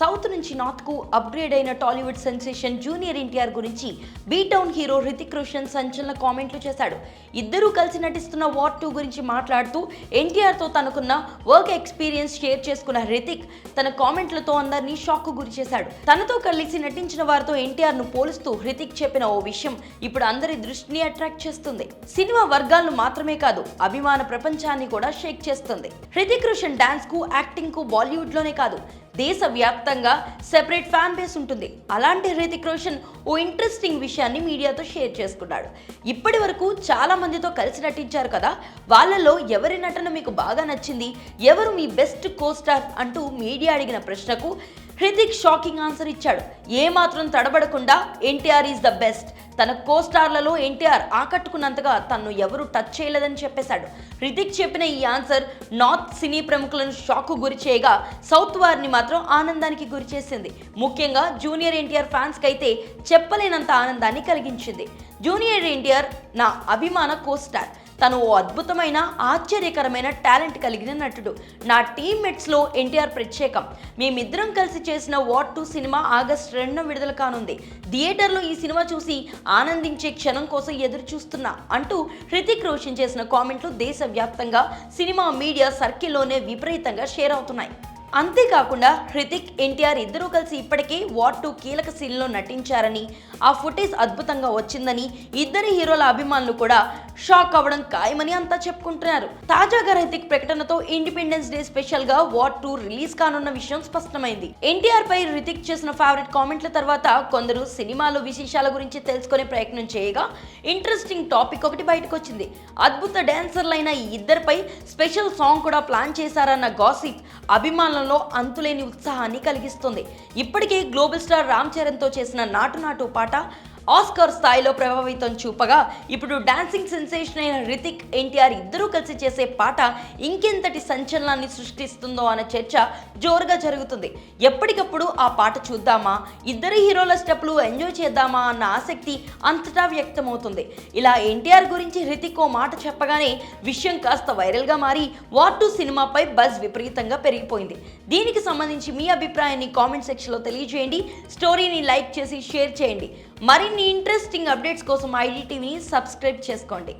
South నుంచి నార్త్కు upgrade అయిన Tollywood sensation junior NTR గురించి బీటౌన్ హీరో హృతిక్ రోషన్ సంచలన కామెంట్లు చేశాడు. ఇద్దరూ కలిసి నటిస్తున్న వార్ టూ గురించి మాట్లాడుతూ ఎన్టీఆర్తో తనకున్న వర్క్ ఎక్స్పీరియన్స్ షేర్ చేసుకున్న హృతిక్ తన కామెంట్లతో అందరినీ షాక్కు గురి చేశాడు. తనతో కలిసి నటించిన వారితో ఎన్టీఆర్ను పోలుస్తూ హృతిక్ చెప్పిన ఓ విషయం ఇప్పుడు అందరి దృష్టిని అట్రాక్ట్ చేస్తుంది. సినిమా వర్గాలను మాత్రమే కాదు అభిమాన ప్రపంచాన్ని కూడా షేక్ చేస్తుంది. హృతిక్ రోషన్ డాన్స్కు యాక్టింగ్కు కాదు దేశవ్యాప్తంగా సెపరేట్ ఫ్యాన్ బేస్ ఉంటుంది. అలాంటి హృతిక్ రోషన్ ఓ ఇంట్రెస్టింగ్ విషయాన్ని మీడియాతో షేర్ చేసుకున్నాడు. ఇప్పటి వరకు చాలా మందితో కలిసి నటించారు కదా. వాళ్ళలో ఎవరి నటన మీకు బాగా నచ్చింది? ఎవరు మీ బెస్ట్ కోస్టార్ అంటూ మీడియా అడిగిన ప్రశ్నకు హృతిక్ షాకింగ్ ఆన్సర్ ఇచ్చాడు. ఏ మాత్రం తడబడకుండా ఎన్టీఆర్ ఈజ్ ద బెస్ట్ తన కోస్టార్లలో ఎన్టీఆర్ ఆకట్టుకున్నంతగా తన్ను ఎవరు టచ్ చేయలేదని చెప్పేశాడు. రితిక్ చెప్పిన ఈ ఆన్సర్ నార్త్ సినీ ప్రముఖులను షాకు గురి చేయగా సౌత్ వారిని మాత్రం ఆనందానికి గురి చేసింది. ముఖ్యంగా జూనియర్ ఎన్టీఆర్ ఫ్యాన్స్కి అయితే చెప్పలేనంత ఆనందాన్ని కలిగించింది. జూనియర్ ఎన్టీఆర్ నా అభిమాన కోస్టార్ తను ఓ అద్భుతమైన ఆశ్చర్యకరమైన టాలెంట్ కలిగిన నటుడు. నా టీమ్మేట్స్లో ఎన్టీఆర్ ప్రత్యేకం. మేమిద్దరం కలిసి చేసిన వాట్ టూ సినిమా ఆగస్ట్ రెండున విడుదల కానుంది. థియేటర్లో ఈ సినిమా చూసి ఆనందించే క్షణం కోసం ఎదురు చూస్తున్నా అంటూ హృతిక్ రోషన్ చేసిన కామెంట్లు దేశవ్యాప్తంగా సినిమా మీడియా సర్కిల్లోనే విపరీతంగా షేర్ అవుతున్నాయి. అంతేకాకుండా హృతిక్ ఎన్టీఆర్ ఇద్దరూ కలిసి ఇప్పటికే వార్ టూ కీలక సీన్లో నటించారని ఆ ఫుటేజ్ అద్భుతంగా వచ్చిందని ఇద్దరి హీరోల అభిమానులు కూడా షాక్ అవ్వడం ఖాయమని అంతా చెప్పుకుంటున్నారు. తాజాగా హృతిక్ ప్రకటనతో ఇండిపెండెన్స్ డే స్పెషల్గా వార్ టూ రిలీజ్ కానున్న విషయం స్పష్టమైంది. ఎన్టీఆర్ పై హృతిక్ చేసిన ఫేవరెట్ కామెంట్ల తర్వాత కొందరు సినిమాలో విశేషాల గురించి తెలుసుకునే ప్రయత్నం చేయగా ఇంట్రెస్టింగ్ టాపిక్ ఒకటి బయటకు వచ్చింది అద్భుత డాన్సర్లైన ఈ ఇద్దరిపై స్పెషల్ సాంగ్ కూడా ప్లాన్ చేశారన్న గాసిప్ అభిమానులలో అంతులేని ఉత్సాహాన్ని కలిగిస్తుంది. ఇప్పటికే గ్లోబల్ స్టార్ రామ్ చరణ్తో చేసిన నాటు నాటు పాట ఆస్కార్ స్థాయిలో ప్రభావితం చూపగా ఇప్పుడు డాన్సింగ్ సెన్సేషన్ అయిన రితిక్ ఎన్టీఆర్ ఇద్దరూ కలిసి చేసే పాట ఇంకెంతటి సంచలనాన్ని సృష్టిస్తుందో అన్న చర్చ జోరుగా జరుగుతుంది. ఎప్పటికప్పుడు ఆ పాట చూద్దామా? ఇద్దరు హీరోల స్టెప్లు ఎంజాయ్ చేద్దామా అన్న ఆసక్తి అంతటా వ్యక్తమవుతుంది. ఇలా ఎన్టీఆర్ గురించి రితిక్ ఓ మాట చెప్పగానే విషయం కాస్త వైరల్గా మారి వార్ టూ సినిమాపై బజ్ విపరీతంగా పెరిగిపోయింది. దీనికి సంబంధించి మీ అభిప్రాయాన్ని కామెంట్ సెక్షన్లో తెలియజేయండి. స్టోరీని లైక్ చేసి షేర్ చేయండి. మరి మరిన్ని ఇంట్రెస్టింగ్ అప్డేట్స్ కోసం ఐడి టీవీని సబ్స్క్రైబ్ చేసుకోండి.